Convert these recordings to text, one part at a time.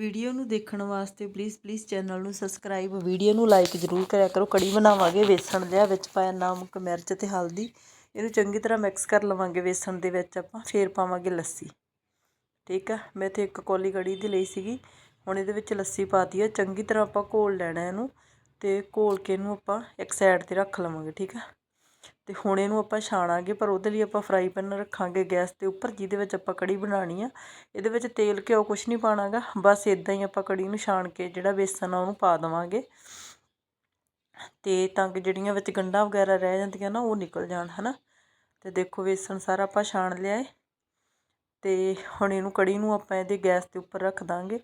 Video ਨੂੰ ਦੇਖਣ ਵਾਸਤੇ ਪਲੀਜ਼ ਪਲੀਜ਼ ਚੈਨਲ ਨੂੰ ਸਬਸਕ੍ਰਾਈਬ ਵੀਡੀਓ ਨੂੰ ਲਾਈਕ ਜ਼ਰੂਰ ਕਰਿਆ ਕਰੋ। ਕੜੀ ਬਣਾਵਾਂਗੇ ਵੇਸਣ ਲਿਆ ਵਿੱਚ ਪਾਇਆ ਨਮਕ, ਮਿਰਚ ਤੇ ਹਲਦੀ। ਇਹਨੂੰ ਚੰਗੀ ਤਰ੍ਹਾਂ ਮਿਕਸ ਕਰ ਲਵਾਂਗੇ ਵੇਸਣ ਦੇ ਵਿੱਚ ਆਪਾਂ, ਫੇਰ ਪਾਵਾਂਗੇ ਲੱਸੀ। ਠੀਕ ਆ? ਮੈਂ ਇੱਥੇ ਇੱਕ ਕੌਲੀ ਕੜੀ ਦੀ ਲਈ ਸੀਗੀ। ਹੁਣ ਇਹਦੇ ਵਿੱਚ ਲੱਸੀ ਪਾਤੀ ਆ। ਚੰਗੀ ਤਰ੍ਹਾਂ ਆਪਾਂ ਘੋਲ ਲੈਣਾ ਇਹਨੂੰ ਤੇ ਘੋਲ ਕੇ ਇਹਨੂੰ ਆਪਾਂ ਇੱਕ ਸਾਈਡ ਤੇ ਰੱਖ ਲਵਾਂਗੇ, ਠੀਕ ਆ? ਤੇ ਹੁਣ ਇਹਨੂੰ ਆਪਾਂ ਛਾਣਾਂਗੇ, ਪਰ ਉਹਦੇ ਲਈ ਆਪਾਂ ਫਰਾਈ ਪੈਨ ਰੱਖਾਂਗੇ ਗੈਸ ਦੇ ਉੱਪਰ, ਜਿਹਦੇ ਵਿੱਚ ਆਪਾਂ ਕੜੀ ਬਣਾਉਣੀ ਆ। ਇਹਦੇ ਵਿੱਚ ਤੇਲ, ਘਿਓ ਕੁਛ ਨਹੀਂ ਪਾਣਾਗਾ। ਬਸ ਇਦਾਂ ਹੀ ਆਪਾਂ ਕੜੀ ਨੂੰ ਛਾਣ ਕੇ ਜਿਹੜਾ ਬੇਸਨ ਆ ਉਹਨੂੰ ਪਾ ਦੇਵਾਂਗੇ। ਤੇ ਤਾਂ ਕਿ ਜਿਹੜੀਆਂ ਵਿੱਚ ਗੰਢਾਂ ਵਗੈਰਾ ਰਹਿ ਜਾਂਦੀਆਂ ਨਾ, ਉਹ ਨਿਕਲ ਜਾਣ, ਹਨਾ? ਤੇ ਦੇਖੋ ਬੇਸਨ ਸਾਰਾ ਆਪਾਂ ਛਾਣ ਲਿਆ ਏ। ਤੇ ਹੁਣ ਇਹਨੂੰ ਕੜੀ ਨੂੰ ਆਪਾਂ ਇਹਦੇ ਗੈਸ ਦੇ ਉੱਪਰ ਰੱਖ ਦਾਂਗੇ।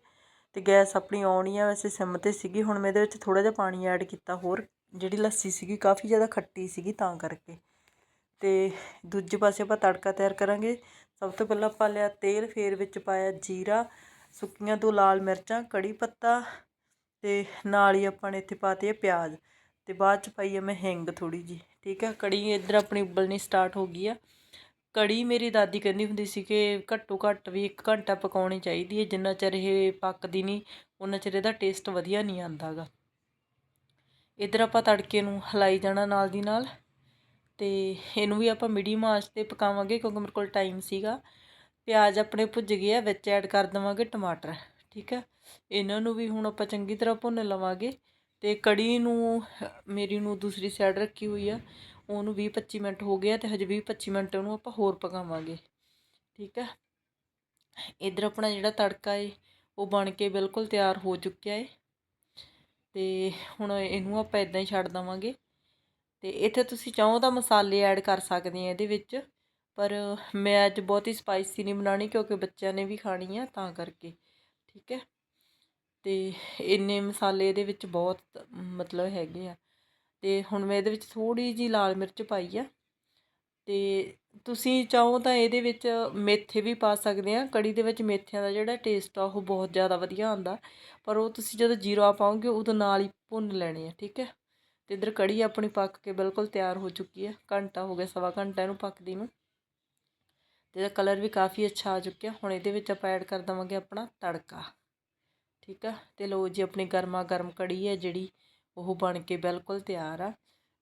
ਤੇ ਗੈਸ ਆਪਣੀ ਆਉਣੀ ਆ, ਵੈਸੇ ਸਿਮ ਤੇ ਸੀਗੀ। ਹੁਣ ਮੈਂ ਇਹਦੇ ਵਿੱਚ ਥੋੜਾ ਜਿਹਾ ਪਾਣੀ ਐਡ ਕੀਤਾ ਹੋਰ। ਜਿਹੜੀ ਲੱਸੀ ਸੀਗੀ ਕਾਫੀ ਜ਼ਿਆਦਾ ਖੱਟੀ ਸੀਗੀ ਤਾਂ ਕਰਕੇ। ਅਤੇ ਦੂਜੇ ਪਾਸੇ ਆਪਾਂ ਤੜਕਾ ਤਿਆਰ ਕਰਾਂਗੇ। ਸਭ ਤੋਂ ਪਹਿਲਾਂ ਆਪਾਂ ਲਿਆ ਤੇਲ, ਫਿਰ ਵਿੱਚ ਪਾਇਆ ਜੀਰਾ, ਸੁੱਕੀਆਂ ਦੋ ਲਾਲ ਮਿਰਚਾਂ, ਕੜੀ ਪੱਤਾ ਅਤੇ ਨਾਲ ਹੀ ਆਪਾਂ ਨੇ ਇੱਥੇ ਪਾਤੇ ਪਿਆਜ਼। ਅਤੇ ਬਾਅਦ ਚ ਪਾਈ ਆ ਮੈਂ ਹਿੰਗ ਥੋੜ੍ਹੀ ਜੀ ਠੀਕ ਆ ਕੜੀ ਇੱਧਰ ਆਪਣੀ ਉਬਲਣੀ ਸਟਾਰਟ ਹੋ ਗਈ ਆ। ਕੜੀ ਮੇਰੀ ਦਾਦੀ ਕਹਿੰਦੀ ਹੁੰਦੀ ਸੀ ਕਿ ਘੱਟੋ ਘੱਟ ਵੀ 1 ਘੰਟਾ ਪਕਾਉਣੀ ਚਾਹੀਦੀ ਹੈ, ਜਿੰਨਾ ਚਿਰ ਇਹ ਪੱਕਦੀ ਨਹੀਂ ਉਹਨਾਂ ਚਿਰ ਇਹਦਾ ਟੇਸਟ ਵਧੀਆ ਨਹੀਂ ਆਉਂਦਾਗਾ ਇੱਧਰ ਆਪਾਂ ਤੜਕੇ ਨੂੰ ਹਲਾਈ ਜਾਣਾ ਨਾਲ ਦੀ ਨਾਲ ਤੇ ਇਹਨੂੰ ਵੀ ਆਪਾਂ ਮੀਡੀਅਮ ਆਂਚ ਤੇ ਪਕਾਵਾਂਗੇ ਕਿਉਂਕਿ ਮੇਰੇ ਕੋਲ ਟਾਈਮ ਸੀਗਾ। ਪਿਆਜ਼ ਆਪਣੇ ਭੁੱਜ ਗਏ ਆ, ਵਿੱਚ ਐਡ ਕਰ ਦਵਾਂਗੇ ਟਮਾਟਰ, ਠੀਕ ਹੈ ਇਹਨਾਂ ਨੂੰ ਵੀ ਹੁਣ ਆਪਾਂ ਚੰਗੀ ਤਰ੍ਹਾਂ ਭੁੰਨ ਲਵਾਂਗੇ ਤੇ ਕੜੀ ਨੂੰ, ਮੇਰੀ ਨੂੰ ਦੂਸਰੀ ਸਾਈਡ ਰੱਖੀ ਹੋਈ ਆ, ਉਹਨੂੰ 20 25 ਮਿੰਟ ਹੋ ਗਿਆ ਆ ਤੇ ਹਜੇ 20 25 ਮਿੰਟ ਉਹਨੂੰ ਆਪਾਂ ਹੋਰ ਪਕਾਵਾਂਗੇ, ਠੀਕ ਹੈ ਇਧਰ ਆਪਣਾ ਜਿਹੜਾ ਤੜਕਾ ਏ, ਉਹ ਬਣ ਕੇ ਬਿਲਕੁਲ ਤਿਆਰ ਹੋ ਚੁੱਕਿਆ ਏ। ਤੇ ਹੁਣ ਇਹਨੂੰ ਆਪਾਂ ਇਦਾਂ ਹੀ ਛੱਡ ਦਵਾਂਗੇ। ਤੇ ਇੱਥੇ ਤੁਸੀਂ ਚਾਹੋ ਤਾਂ ਮਸਾਲੇ ਐਡ ਕਰ ਸਕਦੇ ਆ ਇਹਦੇ ਵਿੱਚ। ਪਰ ਮੈਂ ਅੱਜ ਬਹੁਤ ਹੀ ਸਪਾਈਸੀ ਨਹੀਂ ਬਣਾਣੀ ਕਿਉਂਕਿ ਬੱਚਿਆਂ ਨੇ ਵੀ ਖਾਣੀ ਆ ਤਾਂ ਕਰਕੇ, ਠੀਕ ਹੈ? ਤੇ ਇੰਨੇ ਮਸਾਲੇ ਇਹਦੇ ਵਿੱਚ ਬਹੁਤ ਮਤਲਬ ਹੈਗੇ ਆ। ਤੇ ਹੁਣ ਮੈਂ ਇਹਦੇ ਵਿੱਚ ਥੋੜੀ ਜੀ ਲਾਲ ਮਿਰਚ ਪਾਈ ਆ। ਤੇ ਤੁਸੀਂ ਚਾਹੋ ਤਾਂ ਇਹਦੇ ਵਿੱਚ ਮੇਥੇ ਵੀ ਪਾ ਸਕਦੇ ਹਾਂ ਕੜੀ ਦੇ ਵਿੱਚ ਮੇਥਿਆਂ ਦਾ ਜਿਹੜਾ ਟੇਸਟ ਆ ਉਹ ਬਹੁਤ ਜ਼ਿਆਦਾ ਵਧੀਆ ਆਉਂਦਾ। ਪਰ ਉਹ ਤੁਸੀਂ ਜਦੋਂ ਜੀਰਾ ਪਾਓਗੇ ਉਦੋਂ ਨਾਲ ਹੀ ਭੁੰਨ ਲੈਣੇ ਆ, ਠੀਕ ਹੈ? ਅਤੇ ਇੱਧਰ ਕੜੀ ਆਪਣੀ ਪੱਕ ਕੇ ਬਿਲਕੁਲ ਤਿਆਰ ਹੋ ਚੁੱਕੀ ਹੈ। ਘੰਟਾ ਹੋ ਗਿਆ, ਸਵਾ ਘੰਟਾ ਇਹਨੂੰ ਪੱਕਦੀ ਨੂੰ। ਤੇ ਇਹਦਾ ਕਲਰ ਵੀ ਕਾਫੀ ਅੱਛਾ ਆ ਚੁੱਕਿਆ। ਹੁਣ ਇਹਦੇ ਵਿੱਚ ਆਪਾਂ ਐਡ ਕਰ ਦਵਾਂਗੇ ਆਪਣਾ ਤੜਕਾ, ਠੀਕ ਆ ਤੇ ਲੋ ਜੀ, ਆਪਣੀ ਗਰਮਾ ਗਰਮ ਕੜੀ ਹੈ ਜਿਹੜੀ, ਉਹ ਬਣ ਕੇ ਬਿਲਕੁਲ ਤਿਆਰ ਆ।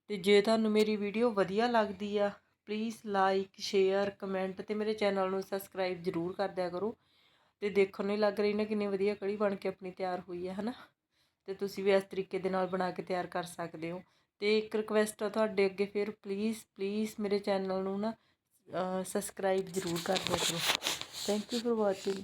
ਤੇ ਜੇ ਤੁਹਾਨੂੰ ਮੇਰੀ ਵੀਡੀਓ ਵਧੀਆ ਲੱਗਦੀ ਆ ਪਲੀਜ਼ ਲਾਈਕ ਸ਼ੇਅਰ ਕਮੈਂਟ ਤੇ ਮੇਰੇ ਚੈਨਲ ਨੂੰ ਸਬਸਕ੍ਰਾਈਬ ਜ਼ਰੂਰ ਕਰ ਦਿਆ ਕਰੋ। ਤੇ ਦੇਖਣ ਨੂੰ ਲੱਗ ਰਹੀ ਨਾ ਕਿੰਨੀ ਵਧੀਆ ਕੜੀ ਬਣ ਕੇ ਆਪਣੀ ਤਿਆਰ ਹੋਈ ਹੈ, ਹਨਾ? ਤੇ ਤੁਸੀਂ ਵੀ ਇਸ ਤਰੀਕੇ ਦੇ ਨਾਲ ਬਣਾ ਕੇ ਤਿਆਰ ਕਰ ਸਕਦੇ ਹੋ। ਤੇ ਇੱਕ ਰਿਕਵੈਸਟ ਆ ਤੁਹਾਡੇ ਅੱਗੇ ਫਿਰ ਪਲੀਜ਼ ਪਲੀਜ਼ ਮੇਰੇ ਚੈਨਲ ਨੂੰ ਨਾ ਸਬਸਕ੍ਰਾਈਬ ਜ਼ਰੂਰ ਕਰ ਦਿਆ ਕਰੋ। Thank you for watching